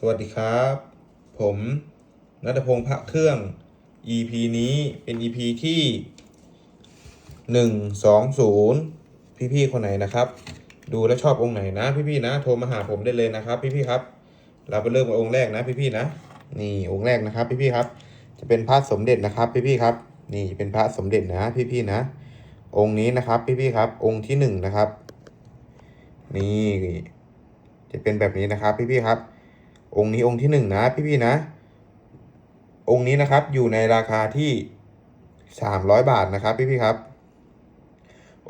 สวัสดีครับ ผมนัทพงศ์พระเครื่อง EP นี้เป็น EP ที่หนึ่งสองศูนย์พี่ๆคนไหนนะครับ ดูแล้วชอบองค์ไหนนะ พี่ๆนะ โทรมาหาผมได้เลยนะครับ พี่ๆครับ เราไปเริ่มกับองค์แรกนะ พี่ๆนะ นี่องค์แรกนะครับ พี่ๆครับ จะเป็นพระสมเด็จนะครับ พี่ๆครับ นี่เป็นพระสมเด็จนะ พี่ๆนะ องค์นี้นะครับ พี่ๆครับ องค์ที่หนึ่งนะครับ นี่จะเป็นแบบนี้นะครับ พี่ๆครับ องค์นี้องค์ที่หนึ่งนะพี่ๆนะ องค์นี้นะครับอยู่ในราคาที่สามร้อยบาทนะครับพี่ๆครับ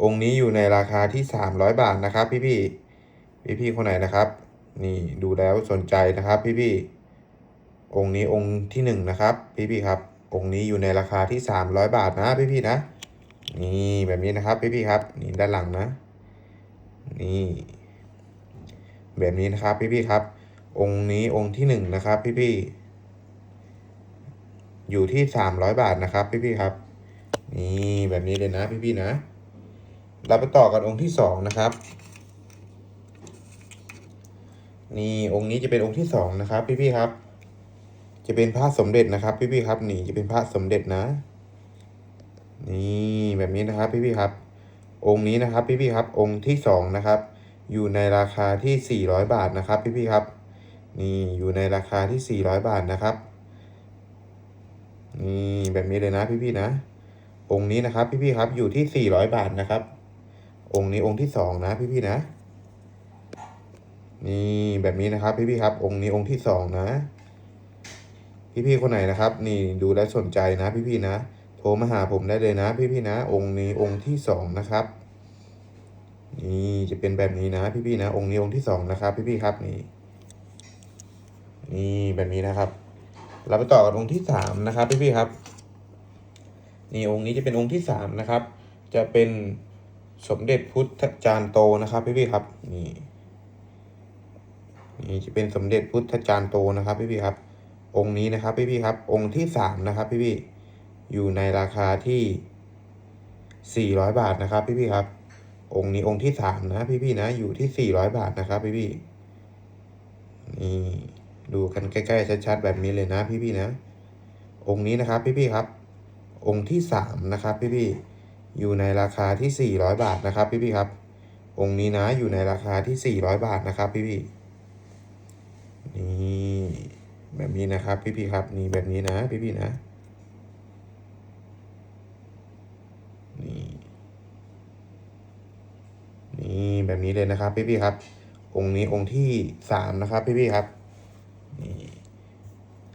องค์นี้อยู่ในราคาที่สามร้อยบาทนะครับ พี่ๆพี่ๆคนไหนนะครับ นี่ดูแล้วสนใจนะครับพี่ๆองค์นี้องค์ที่หนึ่งนะครับ พี่ๆครับ องค์นี้อยู่ในราคาที่สามร้อยบาทนะพี่ๆนะ นี่แบบนี้นะครับพี่ๆครับ นี่ด้านหลังนะ นี่ แบบนี้นะครับพี่ๆครับ องค์นี้องค์ที่หนึ่งนะครับพี่ๆอยู่ที่สามร้อยบาทนะครับพี่ๆครับ นี่แบบนี้เลยนะพี่ๆนะ เราไปต่อกันองค์ที่สองนะครับ นี่องค์นี้จะเป็นองค์ที่สองนะครับ พี่ๆครับ จะเป็นพระสมเด็จนะครับ พี่ๆครับนี่จะเป็นพระสมเด็จนะ นี่แบบนี้นะครับ พี่ๆครับ องค์นี้นะครับ พี่ๆครับ องค์ที่สองนะครับ อยู่ในราคาที่400บาทนะครับ พี่ๆครับ นี่อยู่ในราคาที่ 400 บาทนะครับ นี่แบบนี้เลยนะพี่ๆนะ องค์นี้นะครับพี่ๆครับอยู่ที่ 400 บาทนะครับ องค์นี้องค์ที่สองนะพี่ๆนะ นี่แบบนี้นะครับพี่ๆครับ องค์นี้องค์ที่สองนะ พี่ๆคนไหนนะครับ นี่ดูแลสนใจนะ พี่ๆนะ โทรมาหาผมได้เลยนะ พี่ๆนะ องค์นี้องค์ที่สองนะครับนี่จะเป็นแบบนี้นะพี่ๆนะ องค์นี้องค์ที่สองนะครับพี่ๆครับนี่ นี่แบบนี้นะครับ เราไปต่อกันองค์ที่สามนะครับพี่ๆครับ นี่องค์นี้จะเป็นองค์ที่สามนะครับ จะเป็นสมเด็จพุทธจารย์โตนะครับพี่ๆครับ นี่นี่จะเป็นสมเด็จพุทธจารย์โตนะครับพี่ๆครับ องค์นี้นะครับพี่ๆครับ องค์ที่สามนะครับพี่ๆอยู่ในราคาที่สี่ร้อยบาทนะครับพี่ๆครับ องค์นี้องค์ที่สามนะพี่ๆนะ อยู่ที่สี่ร้อยบาทนะครับพี่ๆนี่ ดูกันใกล้ๆชัดๆแบบนี้เลยนะพี่ๆนะ องค์นี้นะครับพี่ๆครับ องค์ที่สามนะครับพี่ๆอยู่ในราคาที่สี่ร้อยบาทนะครับพี่ๆครับ องค์นี้นะอยู่ในราคาที่สี่ร้อยบาทนะครับพี่ๆนี่แบบนี้นะครับพี่ๆครับนี่แบบนี้นะพี่ๆนะนี่นี่แบบนี้เลยนะครับพี่ๆครับ องค์นี้องค์ที่สามนะครับพี่ๆครับ นี่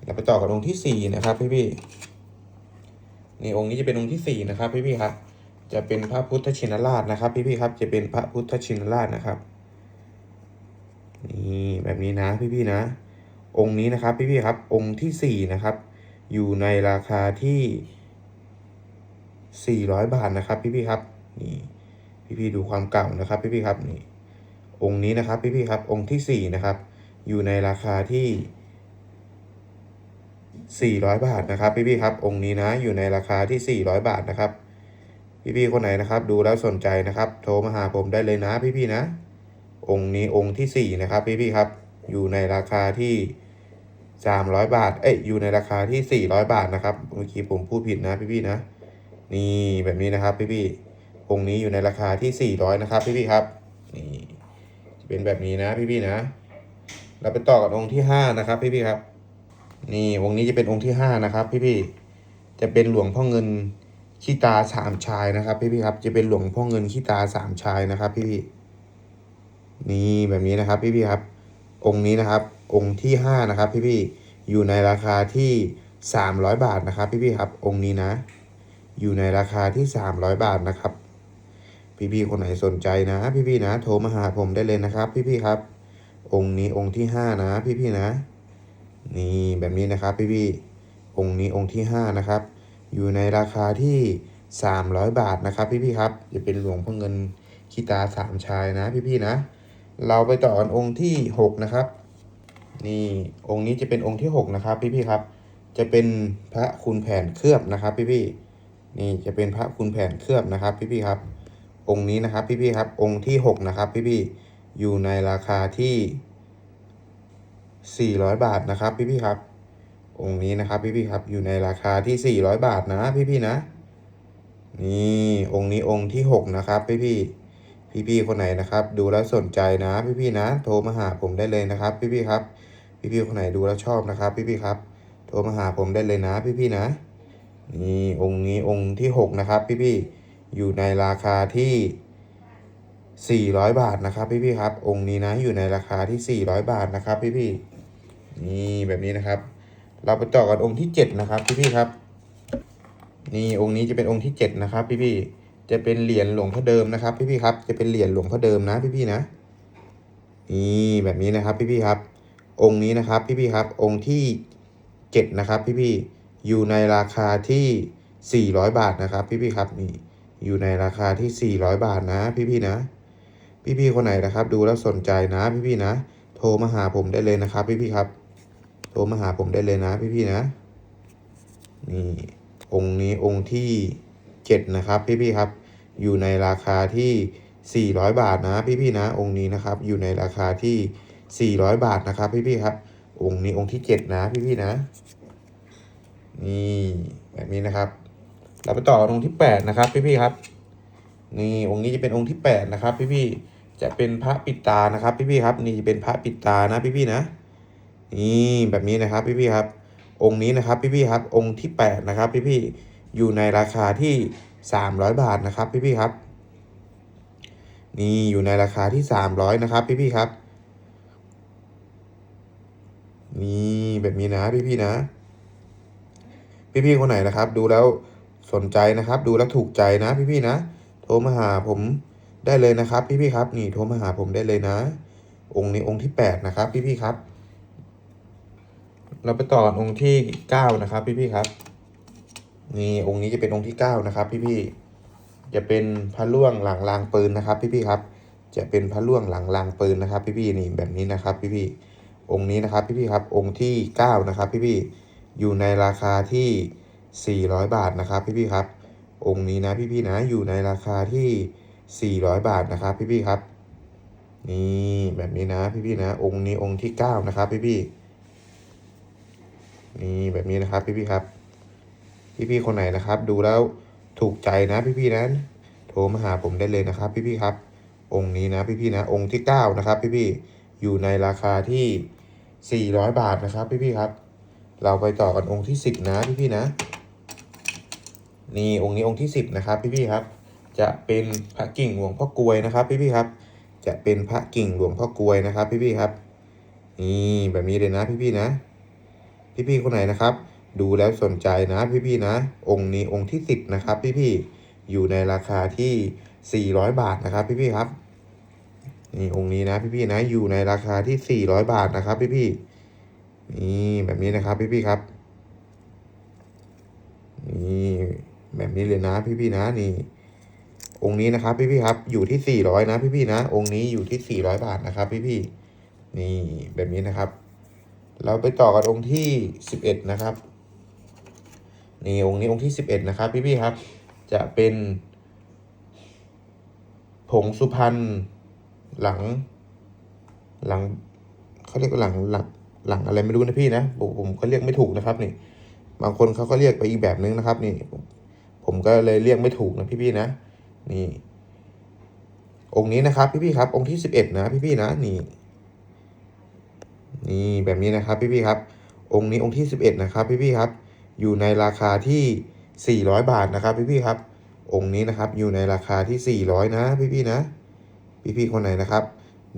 เราไปต่อกับองค์ที่สี่นะครับพี่พี่นี่องค์นี้จะเป็นองค์ที่สี่นะครับพี่พี่ครับจะเป็นพระพุทธชินราชนะครับ พี่พี่ครับ จะเป็นพระพุทธชินราชนะครับ นี่แบบนี้นะพี่พี่นะ องค์นี้นะครับพี่พี่ครับ องค์ที่สี่นะครับ อยู่ในราคาที่สี่ร้อยบาทนะครับ พี่พี่ครับ นี่พี่ๆดูความเก่านะครับ พี่ๆครับนี่องค์นี้นะครับ พี่ๆครับ องค์ที่สี่นะครับ อยู่ในราคาที่สี่ร้อยบาทนะครับ พี่ๆครับ องค์นี้นะอยู่ในราคาที่สี่ร้อยบาทนะครับ พี่ๆคนไหนนะครับ ดูแล้วสนใจนะครับ โทรมาหาผมได้เลยนะพี่ๆนะ องค์นี้องค์ที่สี่นะครับ พี่ๆครับ อยู่ในราคาที่สามร้อยบาท เอ้ยอยู่ในราคาที่สี่ร้อยบาทนะครับเมื่อกี้ผมพูดผิดนะพี่ๆนะ นี่แบบนี้นะครับ พี่ๆองค์นี้อยู่ในราคาที่ 400 นะครับ พี่ๆครับนี่เป็นแบบนี้นะพี่ๆนะ เราไปต่อกับองค์ที่5นะครับ พี่ๆครับ นี่องค์นี้จะเป็นองค์ที่5นะครับพี่ๆจะเป็นหลวงพ่อเงินขี้ตาสามชายนะครับ พี่ๆครับ จะเป็นหลวงพ่อเงินขี้ตาสามชายนะครับ พี่ๆนี่แบบนี้นะครับ พี่ๆครับ องค์นี้นะครับ องค์ที่5นะครับ พี่ๆอยู่ในราคาที่300บาทนะครับ พี่ๆครับ องค์นี้นะ อยู่ในราคาที่300บาทนะครับ พี่ๆคนไหนสนใจนะ พี่ๆนะ โทรมาหาผมได้เลยนะครับ พี่ๆครับ องค์นี้องค์ที่5นะพี่ๆนะ นี่แบบนี้นะครับพี่ๆองค์นี้องค์ที่5นะครับ อยู่ในราคาที่300บาทนะครับพี่ๆครับจะเป็นหลวงพ่อเงินขีตาสามชายนะพี่ๆนะ เราไปต่อกันองค์ที่6นะครับ นี่องค์นี้จะเป็นองค์ที่6นะครับพี่ๆครับ จะเป็นพระคุณแผนเคลือบนะครับพี่ๆนี่จะเป็นพระคุณแผนเคลือบนะครับพี่ๆครับ องค์นี้นะครับพี่ๆครับ องค์ที่หกนะครับพี่ๆ อยู่ในราคาที่ 400 บาทนะครับพี่ๆครับ องค์นี้นะครับพี่ๆครับอยู่ในราคาที่ 400 บาทนะพี่ๆนะ นี่องค์นี้องค์ที่ 6 นะครับพี่ๆพี่ๆคนไหนนะครับ ดูแล้วสนใจนะพี่ๆนะ โทรมาหาผมได้เลยนะครับ พี่ๆครับ พี่ๆคนไหนดูแล้วชอบนะครับ พี่ๆครับ โทรมาหาผมได้เลยนะพี่ๆนะ นี่องค์นี้องค์ที่ 6 นะครับ พี่ๆอยู่ในราคาที่ 400 บาทนะครับพี่ๆครับ องค์นี้นะอยู่ในราคาที่ 400 บาทนะครับพี่ๆนี่แบบนี้นะครับ เราไปต่อกันองค์ที่ 7 นะครับพี่ๆครับ นี่องค์นี้จะเป็นองค์ที่ 7 นะครับพี่ๆจะเป็นเหรียญหลวงพ่อเดิมนะครับ พี่ๆครับ จะเป็นเหรียญหลวงพ่อเดิมนะพี่ๆนะนี่แบบนี้นะครับพี่ๆครับ องค์นี้นะครับพี่ๆครับ องค์ที่7นะครับพี่ๆอยู่ในราคาที่400บาทนะครับ พี่ๆครับนี่อยู่ในราคาที่400บาทนะ พี่ๆนะ พี่ๆคนไหนนะครับ ดูแล้วสนใจนะพี่ๆนะ โทรมาหาผมได้เลยนะครับ พี่ๆครับ โทรมาหาผมได้เลยนะ พี่ๆนะ นี่องค์นี้องค์ที่เจ็ดนะครับ พี่ๆครับ อยู่ในราคาที่ 400 บาทนะ พี่ๆนะ องค์นี้นะครับ อยู่ในราคาที่ 400 บาทนะครับ พี่ๆครับ องค์นี้องค์ที่เจ็ดนะ พี่ๆนะ นี่แบบนี้นะครับ เราไปต่อองค์ที่แปดนะครับ พี่ๆครับนี่องค์นี้จะเป็นองค์ที่แปดนะครับ พี่ๆ จะเป็นพระปิดตานะครับพี่ๆครับ นี่จะเป็นพระปิดตานะพี่ๆนะนี่แบบนี้นะครับพี่ๆครับ องค์นี้นะครับพี่ๆครับ องค์ที่แปดนะครับพี่ๆอยู่ในราคาที่สามร้อยบาทนะครับพี่ๆครับ นี่อยู่ในราคาที่สามร้อยนะครับพี่ๆครับนี่แบบนี้นะพี่ๆนะ พี่ๆคนไหนนะครับ ดูแล้วสนใจนะครับ ดูแล้วถูกใจนะพี่ๆนะ โทรมาหาผม ได้เลยนะครับ พี่ๆครับ นี่โทรมาหาผมได้เลยนะ องค์นี้องค์ที่แปดนะครับ พี่ๆครับ เราไปต่อกองค์ที่เก้านะครับ พี่ๆครับ นี่องค์นี้จะเป็นองค์ที่เก้านะครับ พี่ๆจะเป็นพระล่วงหลังรางปืนนะครับ พี่ๆครับ จะเป็นพระล่วงหลังรางปืนนะครับ พี่ๆนี่แบบนี้นะครับ พี่ๆองค์นี้นะครับ พี่ๆครับ องค์ที่เก้านะครับ พี่ๆอยู่ในราคาที่ 400 บาทนะครับ พี่ๆครับ องค์นี้นะพี่ๆนะอยู่ในราคาที่ 400 บาทนะครับพี่ๆครับ นี่แบบนี้นะพี่ๆนะ องค์นี้องค์ที่เก้านะครับพี่ๆนี่แบบนี้นะครับพี่ๆครับ พี่ๆคนไหนนะครับ ดูแล้วถูกใจนะพี่ๆนะโทรมาหาผมได้เลยนะครับ พี่ๆครับ องค์นี้นะพี่ๆนะ องค์ที่เก้านะครับ พี่ๆอยู่ในราคาที่สี่ร้อยบาทนะครับพี่ๆครับ เราไปต่อกันองค์ที่สิบนะพี่ๆนะ นี่องค์นี้องค์ที่สิบนะครับพี่ๆครับ จะเป็นพระกิ่งหลวงพ่อกลวยนะครับพี่ๆครับ จะเป็นพระกิ่งหลวงพ่อกลวยนะครับพี่ๆครับนี่แบบนี้เลยนะพี่ๆนะ พี่ๆคนไหนนะครับ ดูแล้วสนใจนะพี่ๆนะ องค์นี้องค์ที่สิบนะครับ พี่ๆอยู่ในราคาที่สี่ร้อยบาทนะครับ พี่ๆครับนี่องค์นี้นะพี่ๆนะอยู่ในราคาที่สี่ร้อยบาทนะครับ พี่ๆนี่แบบนี้นะครับ พี่ๆครับนี่แบบนี้เลยนะพี่ๆนะนี่ องค์นี้นะครับพี่ๆครับอยู่ที่สี่ร้อยนะพี่ๆนะ องค์นี้อยู่ที่สี่ร้อยบาทนะครับพี่ๆนี่แบบนี้นะครับ เราไปต่อกันองค์ที่สิบเอ็ดนะครับนี่องค์นี้องค์ที่สิบเอ็ดนะครับพี่ๆครับ จะเป็นผงสุพรรณหลัง หลังเขาเรียกว่าหลังหลังหลังอะไรไม่รู้นะพี่นะผมผมก็เรียกไม่ถูกนะครับนี่ บางคนเขาก็เรียกไปอีกแบบนึงนะครับ นี่ ผมผมก็เลยเรียกไม่ถูกนะพี่ๆนะ นี่ องค์นี้นะครับพี่ๆครับ องค์ที่สิบเอ็ดนะพี่ๆนะนี่ นี่แบบนี้นะครับพี่ๆครับ องค์นี้องค์ที่สิบเอ็ดนะครับพี่ๆครับ อยู่ในราคาที่สี่ร้อยบาทนะครับพี่ๆครับ องค์นี้นะครับอยู่ในราคาที่สี่ร้อยนะพี่ๆนะ พี่ๆคนไหนนะครับ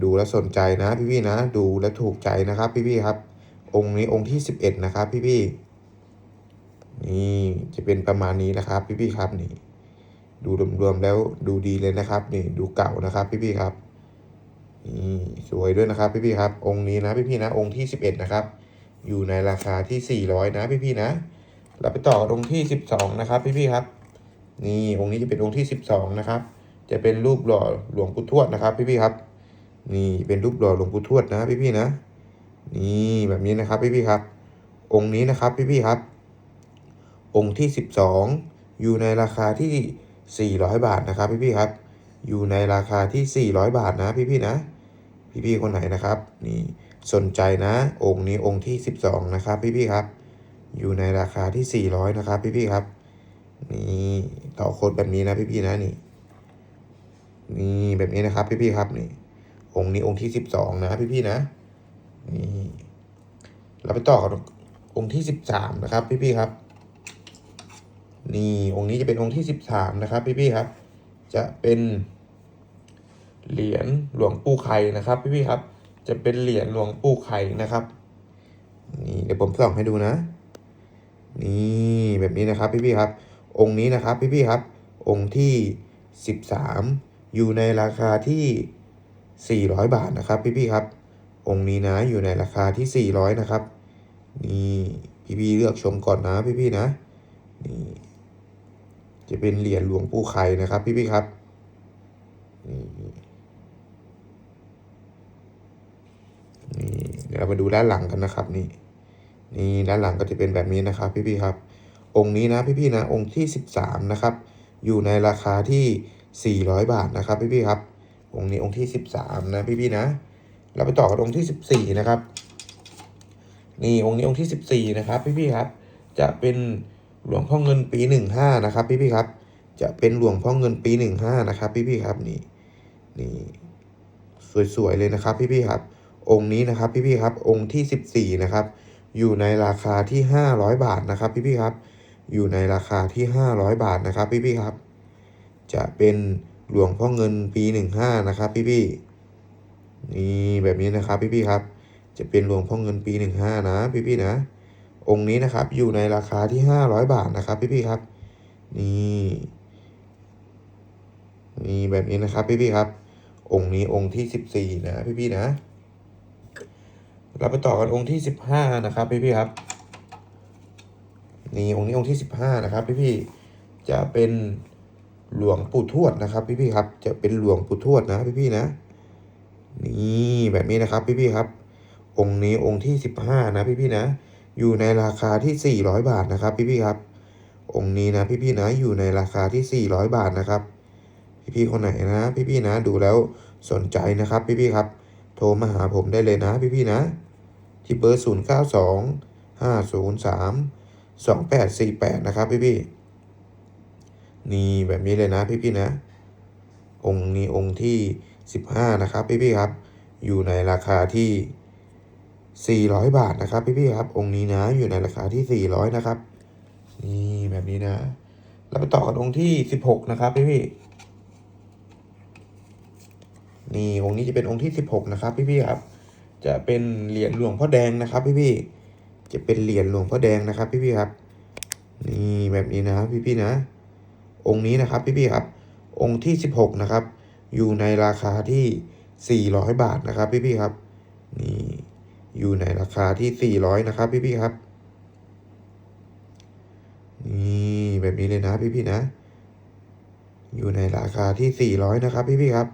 ดูแลสนใจนะพี่ๆนะ ดูแลถูกใจนะครับพี่ๆครับ องค์นี้องค์ที่สิบเอ็ดนะครับพี่ๆนี่จะเป็นประมาณนี้นะครับพี่ๆครับนี่ ดูรวมๆแล้วดูดีเลยนะครับ นี่ดูเก่านะครับพี่ๆครับนี่สวยด้วยนะครับพี่ๆครับ องค์นี้นะพี่ๆนะ องค์ที่สิบเอ็ดนะครับ อยู่ในราคาที่สี่ร้อยนะพี่ๆนะเราไปต่อกันองค์ที่สิบสองนะครับพี่ๆครับ นี่องค์นี้จะเป็นองค์ที่สิบสองนะครับ จะเป็นรูปหล่อหลวงปู่ทวดนะครับ พี่ๆครับ นี่เป็นรูปหล่อหลวงปู่ทวดนะพี่ๆนะ นี่แบบนี้นะครับพี่ๆครับ องค์นี้นะครับพี่ๆครับ องค์ที่สิบสองอยู่ในราคาที่ สี่ร้อยบาทนะครับพี่ๆครับ อยู่ในราคาที่สี่ร้อยบาทนะพี่ๆนะ พี่ๆคนไหนนะครับนี่สนใจนะ องค์นี้องค์ที่ 12 นะครับพี่ๆครับ อยู่ในราคาที่ 400 นะครับพี่ๆครับ นี่ต่อโคดแบบนี้นะพี่ๆนะนี่นี่แบบนี้นะครับพี่ๆครับนี่องค์นี้องค์ที่ 12 นะพี่ๆนะนี่เราไปต่อกับองค์ที่ 13 นะครับพี่ๆครับ นี่องค์นี้จะเป็นองค์ที่13นะครับพี่ๆครับ จะเป็นเหรียญหลวงปู่ไข่นะครับพี่ๆครับ จะเป็นเหรียญหลวงปู่ไข่นะครับ นี่เดี๋ยวผมส่องให้ดูนะ นี่แบบนี้นะครับพี่ๆครับ องค์นี้นะครับพี่ๆครับ องค์ที่13อยู่ในราคาที่ 400 บาทนะครับ พี่ๆครับ องค์นี้นะอยู่ในราคาที่ 400 นะครับ นี่ พี่ๆเลือกชมก่อนนะพี่ๆนะ นี่ จะเป็นเหรียญหลวงปู่ไข่นะครับ พี่ๆครับนี่นี่เดี๋ยวเรามาดูด้านหลังกันนะครับ นี่ นี่ด้านหลังก็จะเป็นแบบนี้นะครับ พี่ๆครับ องค์นี้นะพี่ๆนะองค์ที่13นะครับ อยู่ในราคาที่400บาทนะครับ พี่ๆครับ องค์นี้องค์ที่13นะ พี่ๆนะเราไปต่อกับองค์ที่14นะครับ นี่องค์นี้องค์ที่14นะครับ พี่ๆครับ จะเป็น หลวงพ่อเงินปี15นะครับพี่ๆครับ จะเป็นหลวงพ่อเงินปี15นะครับพี่ๆครับนี่นี่สวยๆเลยนะครับพี่ๆครับ องค์นี้นะครับพี่ๆครับองค์ที่14นะครับอยู่ในราคาที่500บาทนะครับพี่ๆครับ อยู่ในราคาที่500บาทนะครับพี่ๆครับ จะเป็นหลวงพ่อเงินปี15นะครับพี่ๆนี่แบบนี้นะครับพี่ๆครับ จะเป็นหลวงพ่อเงินปี15นะพี่ๆนะ องค์นี้นะครับอยู่ในราคาที่ 500 บาทนะครับพี่ๆครับ นี่นี่แบบนี้นะครับพี่ๆครับ องค์นี้องค์ที่ 14 นะพี่ๆนะ เราไปต่อกันองค์ที่ 15 นะครับพี่ๆครับ นี่องค์นี้องค์ที่ 15 นะครับพี่ๆจะเป็นหลวงปู่ทวดนะครับพี่ๆครับ จะเป็นหลวงปู่ทวดนะพี่ๆนะ นี่แบบนี้นะครับพี่ๆครับ องค์นี้องค์ที่ 15 นะพี่ๆนะ อยู่ในราคาที่ 400 บาทนะครับพี่ๆครับ องค์นี้นะพี่ๆนะอยู่ในราคาที่ 400 บาทนะครับ พี่ๆคนไหนนะพี่ๆนะดูแล้วสนใจนะครับพี่ๆครับ โทรมาหาผมได้เลยนะพี่ๆนะ ที่เบอร์ 0 9 2 5 0 3 2 8 4 8 นะครับพี่ๆนี่แบบนี้เลยนะพี่ๆนะ องค์นี้องค์ที่ 15 นะครับพี่ๆครับ อยู่ในราคาที่ 400 บาทนะครับพี่ๆครับ องค์นี้นะอยู่ในราคาที่ 400 นะครับ นี่แบบนี้นะเราไปต่อกันองค์ที่ 16 นะครับพี่ๆนี่องค์นี้จะเป็นองค์ที่ 16 นะครับพี่ๆครับ จะเป็นเหรียญหลวงพ่อแดงนะครับพี่ๆจะเป็นเหรียญหลวงพ่อแดงนะครับพี่ๆครับ นี่แบบนี้นะพี่ๆนะ องค์นี้นะครับพี่ๆครับ องค์ที่ 16 นะครับ อยู่ในราคาที่ 400 บาทนะครับพี่ๆครับ นี่ อยู่ในราคาที่ 400 นะครับ พี่ๆครับ นี่แบบนี้เลยนะพี่ๆนะ อยู่ในราคาที่ 400 นะครับ พี่ๆครับ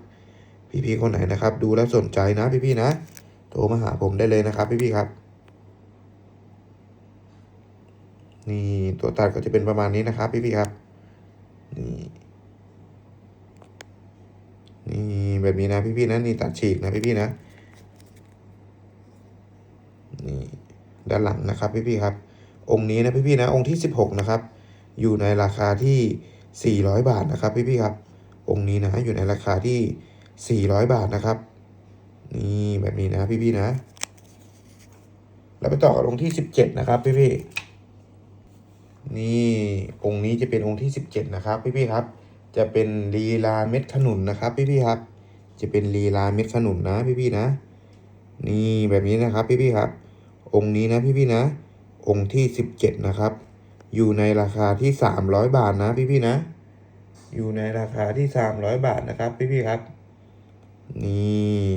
พี่ๆคนไหนนะครับ ดูแล้วสนใจนะ พี่ๆนะ โทรมาหาผมได้เลยนะครับ พี่ๆครับ นี่ตัวตัดก็จะเป็นประมาณนี้นะครับ พี่ๆครับ นี่นี่แบบนี้นะพี่ๆนะนี่ตัดฉีกนะพี่ๆนะ นี่ ด้านหลังนะครับพี่ๆครับ องค์นี้นะพี่ๆนะองค์ที่ 16 นะครับ อยู่ในราคาที่ 400 บาทนะครับพี่ๆครับ องค์นี้นะอยู่ในราคาที่ 400 บาทนะครับ นี่แบบนี้นะพี่ๆนะเราไปต่อกับองค์ที่ 17 นะครับพี่ๆนี่องค์นี้จะเป็นองค์ที่ 17 นะครับพี่ๆครับ จะเป็นลีลาเม็ดขนุนนะครับพี่ๆครับ จะเป็นลีลาเม็ดขนุนนะพี่ๆนะ นี่แบบนี้นะครับพี่ๆครับ องค์นี้นะพี่ๆนะ องค์ที่ 17 นะครับ อยู่ในราคาที่ 300 บาทนะพี่ๆนะ อยู่ในราคาที่ 300 บาทนะครับพี่ๆครับ นี่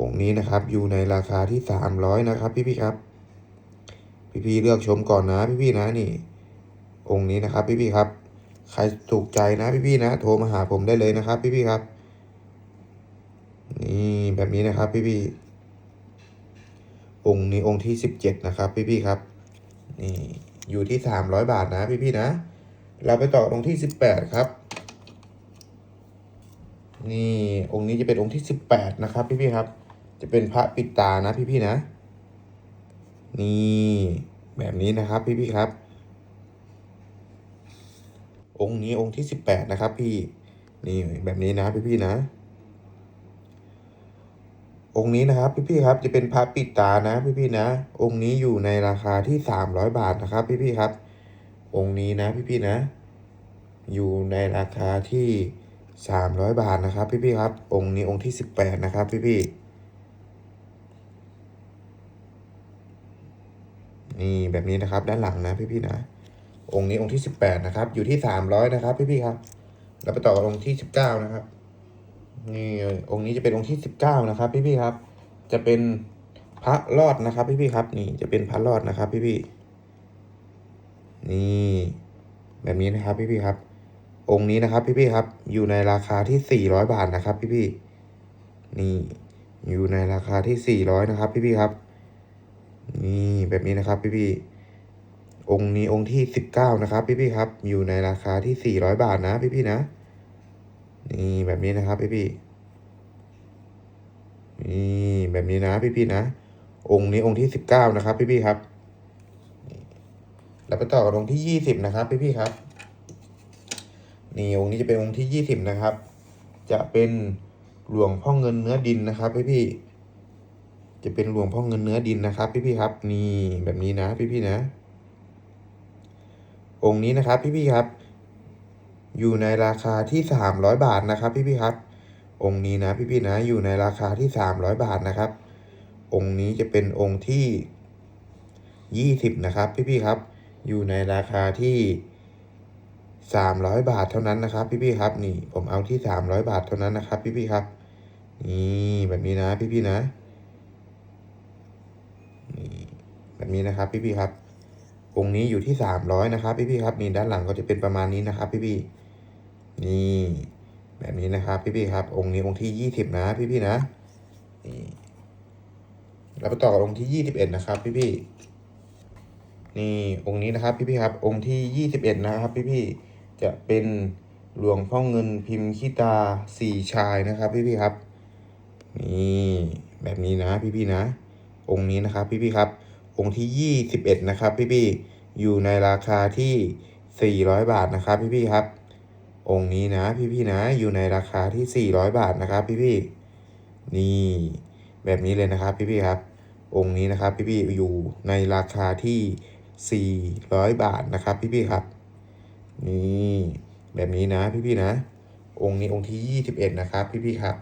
องค์นี้นะครับอยู่ในราคาที่ 300 นะครับพี่ๆครับ พี่ๆเลือกชมก่อนนะพี่ๆนะนี่ องค์นี้นะครับพี่ๆครับ ใครถูกใจนะพี่ๆนะ โทรมาหาผมได้เลยนะครับพี่ๆครับ นี่แบบนี้นะครับพี่ๆ องค์นี้องค์ที่17นะครับพี่ๆครับนี่อยู่ที่300บาทนะพี่ๆนะ เราไปต่อองค์ที่18ครับ นี่องค์นี้จะเป็นองค์ที่18นะครับพี่ๆครับ จะเป็นพระปิดตานะพี่ๆนะ นี่แบบนี้นะครับพี่ๆครับ องค์นี้องค์ที่สิบแปดนะครับ พี่นี่แบบนี้นะพี่ๆนะ องค์นี้นะครับพี่ๆครับจะเป็นพระปิดตานะพี่ๆนะ องค์นี้อยู่ในราคาที่สามร้อยบาทนะครับพี่ๆครับ องค์นี้นะพี่ๆนะ อยู่ในราคาที่สามร้อยบาทนะครับพี่ๆครับ องค์นี้องค์ที่สิบแปดนะครับพี่ๆนี่แบบนี้นะครับด้านหลังนะพี่ๆนะ องค์นี้องค์ที่สิบแปดนะครับ อยู่ที่สามร้อยนะครับพี่ๆครับ แล้วไปต่อองค์ที่สิบเก้านะครับ นี่องค์นี้จะเป็นองค์ที่สิบเก้านะครับ พี่ๆครับ จะเป็นพระรอดนะครับ พี่ๆครับ นี่จะเป็นพระรอดนะครับ พี่ๆนี่แบบนี้นะครับ พี่ๆครับ องค์นี้นะครับพี่ๆครับ อยู่ในราคาที่สี่ร้อยบาทนะครับ พี่ๆนี่อยู่ในราคาที่สี่ร้อยนะครับ พี่ๆครับ นี่แบบนี้นะครับ พี่ๆองค์นี้องค์ที่สิบเก้านะครับ พี่ๆครับ อยู่ในราคาที่สี่ร้อยบาทนะ พี่ๆนะ นี่แบบนี้นะครับพี่ๆนี่แบบนี้นะพี่ๆนะ องค์นี้องค์ที่สิบเก้านะครับพี่ๆครับ แล้วไปต่อกับองค์ที่ยี่สิบนะครับพี่ๆครับ นี่องค์นี้จะเป็นองค์ที่ยี่สิบนะครับ จะเป็นหลวงพ่อเงินเนื้อดินนะครับพี่ๆจะเป็นหลวงพ่อเงินเนื้อดินนะครับ พี่ๆครับ นี่แบบนี้นะ พี่ๆนะ องค์นี้นะครับ พี่ๆครับ อยู่ในราคาที่สามร้อยบาทนะครับพี่ๆครับ องค์นี้นะพี่ๆนะอยู่ในราคาที่สามร้อยบาทนะครับ องค์นี้จะเป็นองค์ที่ยี่สิบนะครับพี่ๆครับ อยู่ในราคาที่สามร้อยบาทเท่านั้นนะครับ พี่ๆครับนี่ผมเอาที่สามร้อยบาทเท่านั้นนะครับ พี่ๆครับนี่แบบนี้นะพี่ๆนะนี่แบบนี้นะครับ พี่ๆครับองค์นี้อยู่ที่สามร้อยนะครับ พี่ๆครับนี่ด้านหลังก็จะเป็นประมาณนี้นะครับ พี่ๆ นี่แบบนี้นะครับพี่ๆครับ องค์นี้องค์ที่ยี่สิบนะ พี่ๆนะนี่แล้วไปต่อกับองค์ที่ยี่สิบเอ็ดนะครับ พี่ๆนี่องค์นี้นะครับ พี่ๆครับ องค์ที่ยี่สิบเอ็ดนะครับ พี่ๆจะเป็นหลวงพ่อเงินพิมพ์ขี้ตาสี่ชายนะครับ พี่ๆครับนี่แบบนี้นะ พี่ๆนะ องค์นี้นะครับ พี่ๆครับ องค์ที่ยี่สิบเอ็ดนะครับ พี่ๆอยู่ในราคาที่สี่ร้อยบาทนะครับ พี่ๆครับ องค์นี้นะพี่ๆนะอยู่ในราคาที่สี่ร้อยบาทนะครับพี่ๆนี่แบบนี้เลยนะครับพี่ๆครับ องค์นี้นะครับพี่ๆอยู่ในราคาที่สี่ร้อยบาทนะครับพี่ๆครับ นี่แบบนี้นะพี่ๆนะ องค์นี้องค์ที่ยี่สิบเอ็ดนะครับพี่ๆครับ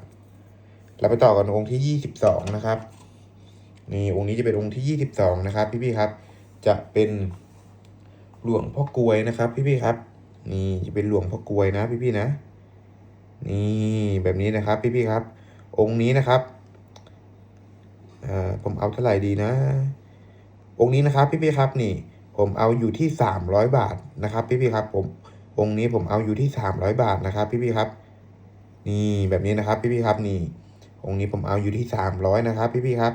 เราไปต่อกันองค์ที่ยี่สิบสองนะครับนี่องค์นี้จะเป็นองค์ที่ยี่สิบสองนะครับพี่ๆครับ จะเป็นหลวงพ่อกลวยนะครับพี่ๆครับ นี่จะเป็นหลวงพ่อกลวยนะพี่ๆนะ นี่แบบนี้นะครับพี่ๆครับ องค์นี้นะครับเอ่อผมเอาเท่าไหร่ดีนะ องค์นี้นะครับพี่ๆครับนี่ ผมเอาอยู่ที่สามร้อยบาทนะครับพี่ๆครับ ผมองค์นี้ผมเอาอยู่ที่สามร้อยบาทนะครับพี่ๆครับ นี่แบบนี้นะครับพี่ๆครับนี่ องค์นี้ผมเอาอยู่ที่สามร้อยนะครับพี่ๆครับ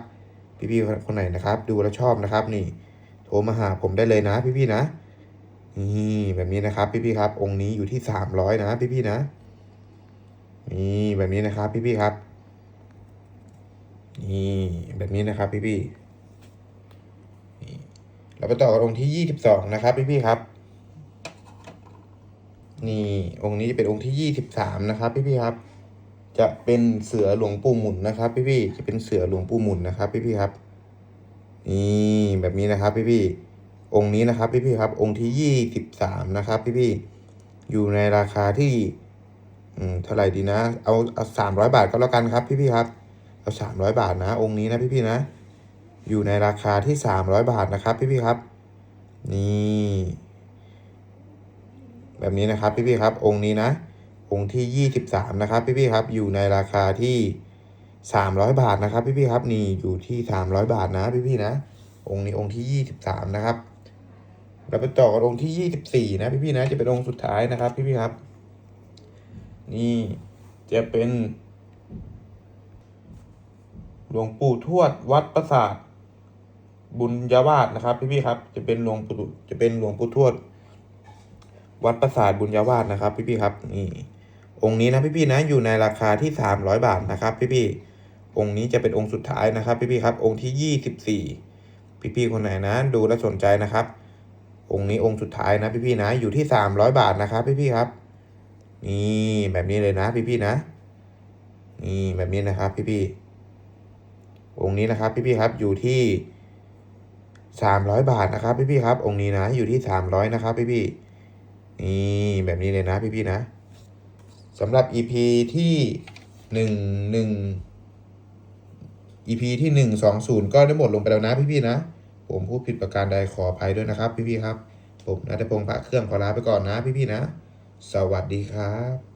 พี่ๆคนไหนนะครับ ดูแล้วชอบนะครับ นี่ โทรมาหาผมได้เลยนะ พี่ๆนะ นี่แบบนี้นะครับ พี่ๆครับ องค์นี้อยู่ที่สามร้อยนะพี่ๆนะ นี่แบบนี้นะครับ พี่ๆครับ นี่แบบนี้นะครับ พี่ๆนี่เราไปต่อกับองค์ที่ยี่สิบสองนะครับ พี่ๆครับ นี่องค์นี้จะเป็นองค์ที่ยี่สิบสามนะครับ พี่ๆครับ จะเป็นเสือหลวงปู่หมุนนะครับ พี่ๆจะเป็นเสือหลวงปู่หมุนนะครับ พี่ๆครับ นี่แบบนี้นะครับ พี่ๆ องค์นี้นะครับพี่ๆครับ องค์ที่ยี่สิบสามนะครับพี่ๆอยู่ในราคาที่ อืมเท่าไหร่ดีนะ เอาเอาสามร้อยบาทก็แล้วกันครับ พี่ๆครับ เอาสามร้อยบาทนะ องค์นี้นะพี่ๆนะ อยู่ในราคาที่สามร้อยบาทนะครับ พี่ๆครับ นี่แบบนี้นะครับพี่ๆครับ องค์นี้นะ องค์ที่ยี่สิบสามนะครับ พี่ๆครับ อยู่ในราคาที่สามร้อยบาทนะครับ พี่ๆครับ นี่อยู่ที่สามร้อยบาทนะ พี่ๆนะองค์นี้องค์ที่ยี่สิบสามนะครับ เราไปต่อกับองค์ที่ยี่สิบสี่นะพี่ๆนะจะเป็นองค์สุดท้ายนะครับ พี่ๆครับ นี่จะเป็นหลวงปู่ทวดวัดประสาทบุญยาวาสนะครับพี่ๆครับ จะเป็นหลวงปู่จะเป็นหลวงปู่ทวด วัดประสาทบุญยาวาสนะครับ พี่ๆครับนี่องค์นี้นะพี่ๆนะอยู่ในราคาที่สามร้อยบาทนะครับ พี่องค์นี้จะเป็นองค์สุดท้ายนะครับ พี่ๆครับ องค์ที่ยี่สิบสี่พี่ๆคนไหนนะ ดูแล้วสนใจนะครับ องค์นี้องค์สุดท้ายนะพี่ๆนะ อยู่ที่สามร้อยบาทนะครับพี่ๆครับ นี่แบบนี้เลยนะพี่ๆนะ นี่แบบนี้นะครับพี่ๆองค์นี้นะครับพี่ๆครับอยู่ที่สามร้อยบาทนะครับพี่ๆครับ องค์นี้นะอยู่ที่สามร้อยนะครับพี่ๆนี่แบบนี้เลยนะพี่ๆนะสำหรับ EP ที่หนึ่งหนึ่ง EP ที่หนึ่งสองศูนย์ก็ได้หมดลงไปแล้วนะพี่ๆนะ ผมพูดผิดประการใดขออภัยด้วยนะครับ พี่ๆครับ ผมนัทพงศ์พระเครื่องขอลาไปก่อนนะพี่ๆนะ สวัสดีครับ